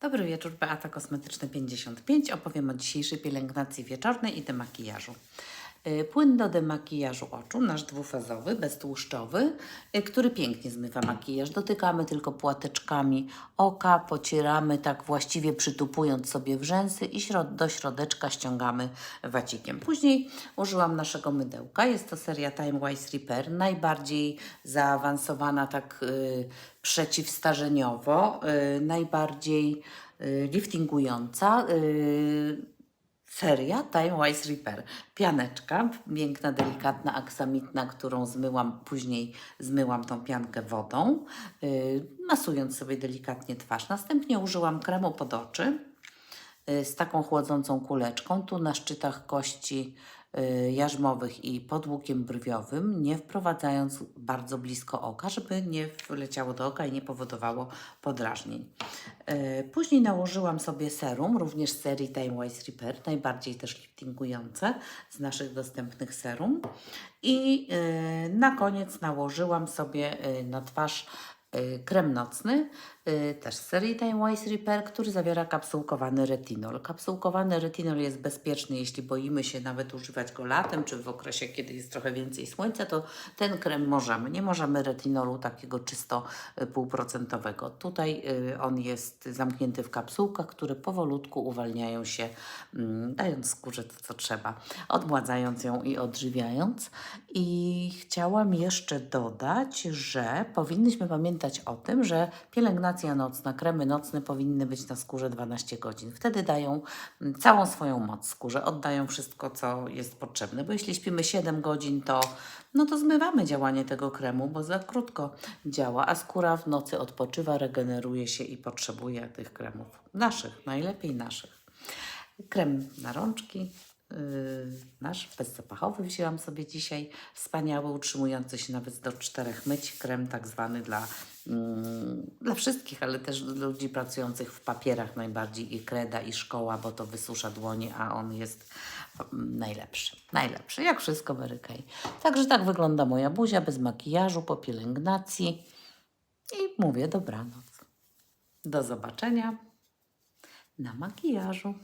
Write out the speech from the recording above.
Dobry wieczór, Beata Kosmetyczne 55. Opowiem o dzisiejszej pielęgnacji wieczornej i demakijażu. Y, Płyn do demakijażu oczu, nasz dwufazowy, beztłuszczowy, y, który pięknie zmywa makijaż. Dotykamy tylko płateczkami oka, pocieramy tak właściwie przytupując sobie w rzęsy i do środeczka ściągamy wacikiem. Później użyłam naszego mydełka. Jest to seria Time Wise Repair, najbardziej zaawansowana tak y, przeciwstarzeniowo, najbardziej liftingująca. Seria Time Wise Repair. Pianeczka, piękna, delikatna, aksamitna, którą zmyłam, później zmyłam tą piankę wodą, yy, masując sobie delikatnie twarz. Następnie użyłam kremu pod oczy yy, z taką chłodzącą kuleczką. Tu na szczytach kości jarzmowych i pod łukiem brwiowym, nie wprowadzając bardzo blisko oka, żeby nie wleciało do oka i nie powodowało podrażnień. E, Później nałożyłam sobie serum, również z serii Time Wise Repair, najbardziej też liftingujące z naszych dostępnych serum. I e, na koniec nałożyłam sobie na twarz krem nocny, e, też z serii Time Wise Repair, który zawiera kapsułkowany retinol. Kapsułkowany retinol jest bezpieczny, jeśli boimy się nawet używać go latem, czy w okresie, kiedy jest trochę więcej słońca, to ten krem możemy. Nie możemy retinolu takiego czysto y, półprocentowego. Tutaj y, on jest zamknięty w kapsułkach, które powolutku uwalniają się, mm, dając skórze to, co trzeba, odmładzając ją i odżywiając. I chciałam jeszcze dodać, że powinnyśmy pamiętać o tym, że pielęgnacja nocna, kremy nocne powinny być na skórze 12 godzin. Wtedy dają mm, całą swoją moc skórze, oddają wszystko, co jest potrzebne, bo jeśli śpimy 7 godzin, to no to zmywamy działanie tego kremu, bo za krótko działa, a skóra w nocy odpoczywa, regeneruje się i potrzebuje tych kremów. Naszych, najlepiej naszych. Krem na rączki, nasz bezzapachowy wzięłam sobie dzisiaj, wspaniały, utrzymujący się nawet do czterech myć, krem tak zwany dla, mm, dla wszystkich, ale też dla ludzi pracujących w papierach najbardziej i kreda i szkoła, bo to wysusza dłonie, a on jest mm, najlepszy, najlepszy, jak wszystko Mary Kay. Także tak wygląda moja buzia, bez makijażu, po pielęgnacji i mówię dobranoc. Do zobaczenia na makijażu.